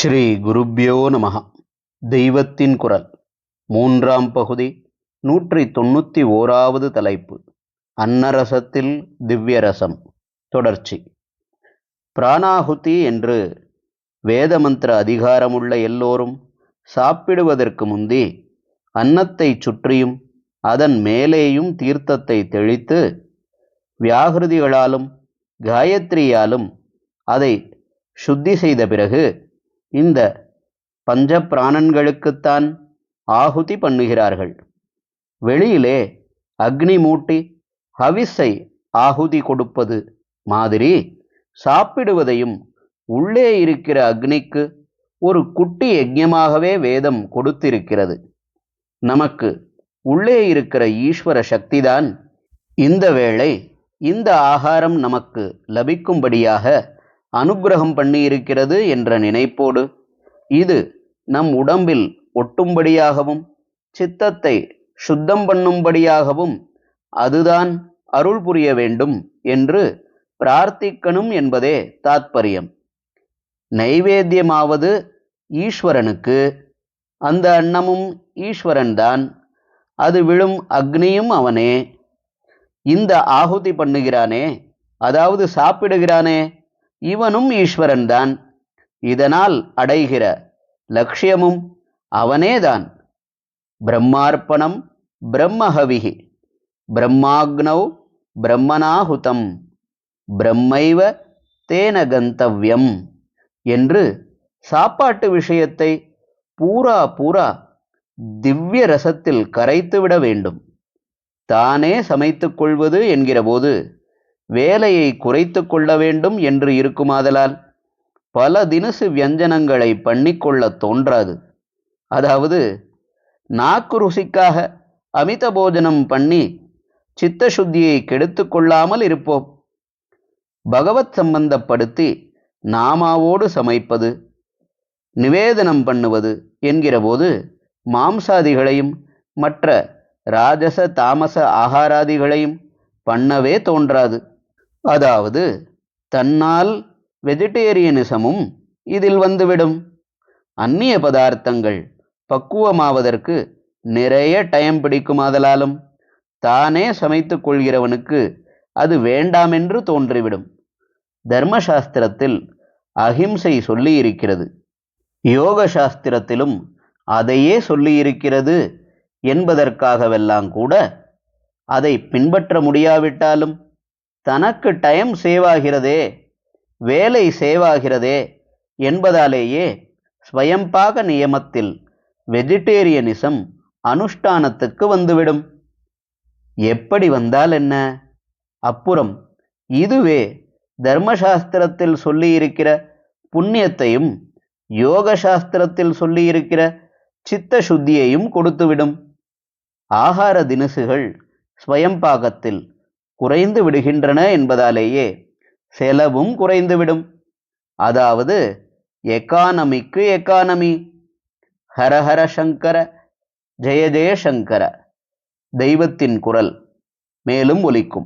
ஸ்ரீ குருப்யோ நமக தெய்வத்தின் குரல். மூன்றாம் பகுதி நூற்றி தொண்ணூற்றி ஓராவது தலைப்பு. அன்னரசத்தில் திவ்யரசம். தொடர்ச்சி. பிராணாகுதி என்று வேதமந்திர அதிகாரமுள்ள எல்லோரும் சாப்பிடுவதற்கு முந்தி அன்னத்தை சுற்றியும் அதன் மேலேயும் தீர்த்தத்தை தெளித்து வியாகிருதிகளாலும் காயத்ரியாலும் அதை சுத்தி செய்த பிறகு இந்த பஞ்ச பிராணன்களுக்குத்தான் ஆகுதி பண்ணுகிறார்கள். வெளியிலே அக்னி மூட்டி ஹவிஸை ஆகுதி கொடுப்பது மாதிரி சாப்பிடுவதையும் உள்ளே இருக்கிற அக்னிக்கு ஒரு குட்டி யஜ்யமாகவே வேதம் கொடுத்திருக்கிறது. நமக்கு உள்ளே இருக்கிற ஈஸ்வர சக்திதான் இந்த வேளை இந்த ஆகாரம் நமக்கு லபிக்கும்படியாக அனுகிரகம் பண்ணியிருக்கிறது என்ற நினைப்போடு இது நம் உடம்பில் ஒட்டும்படியாகவும் சித்தத்தை சுத்தம் பண்ணும்படியாகவும் அதுதான் அருள் புரிய வேண்டும் என்று பிரார்த்திக்கணும் என்பதே தாத்பரியம். நைவேத்தியமாவது ஈஸ்வரனுக்கு. அந்த அன்னமும் ஈஸ்வரன்தான். அது விழும் அக்னியும் அவனே. இந்த ஆகுதி பண்ணுகிறானே. அதாவது சாப்பிடுகிறானே. இவனும் ஈஸ்வரன்தான். இதனால் அடைகிற லட்சியமும் அவனேதான். பிரம்மார்ப்பணம் பிரம்மஹவிகி பிரம்மாக்னௌ பிரம்மனாகுதம் பிரம்மைவ தேன கந்தவ்யம் என்று சாப்பாட்டு விஷயத்தை பூரா பூரா திவ்ய ரசத்தில் கரைத்துவிட வேண்டும். தானே சமைத்துக் கொள்வது என்கிறபோது வேலையை குறைத்து கொள்ள வேண்டும் என்று இருக்குமாதலால் பல தினசு வியஞ்சனங்களை பண்ணிக்கொள்ள தோன்றாது. அதாவது நாக்கு ருசிக்காக அமித போஜனம் பண்ணி சித்த சுத்தியை கெடுத்து கொள்ளாமல் இருப்போம். பகவத் சம்பந்தப்படுத்தி நாமாவோடு சமைப்பது நிவேதனம் பண்ணுவது என்கிறபோது மாம்சாதிகளையும் மற்ற ராஜச தாமச ஆகாராதிகளையும் பண்ணவே தோன்றாது. அதாவது தன்னால் வெஜிடேரியனிசமும் இதில் வந்துவிடும். அந்நிய பதார்த்தங்கள் பக்குவமாவதற்கு நிறைய டைம் பிடிக்குமாதலாலும் தானே சமைத்து கொள்கிறவனுக்கு அது வேண்டாமென்று தோன்றிவிடும். தர்மசாஸ்திரத்தில் அஹிம்சை சொல்லியிருக்கிறது. யோக சாஸ்திரத்திலும் அதையே சொல்லியிருக்கிறது என்பதற்காகவெல்லாம் கூட அதை பின்பற்ற முடியாவிட்டாலும் தனக்கு டைம் சேவாகிறதே வேலை சேவாகிறதே என்பதாலேயே ஸ்வயம்பாக நியமத்தில் வெஜிடேரியனிசம் அனுஷ்டானத்துக்கு வந்துவிடும். எப்படி வந்தால் என்ன? அப்புறம் இதுவே தர்மசாஸ்திரத்தில் சொல்லியிருக்கிற புண்ணியத்தையும் யோக சாஸ்திரத்தில் சொல்லியிருக்கிற சித்த சுத்தியையும் கொடுத்துவிடும். ஆகார தினசுகள் ஸ்வயம்பாகத்தில் குறைந்து விடுகின்றன என்பதாலேயே செலவும் குறைந்துவிடும் அதாவது எக்கானமிக்கு எக்கானமி ஹரஹர சங்கர ஜெய ஜெயசங்கர தெய்வத்தின் குரல் மேலும் ஒலிக்கும்.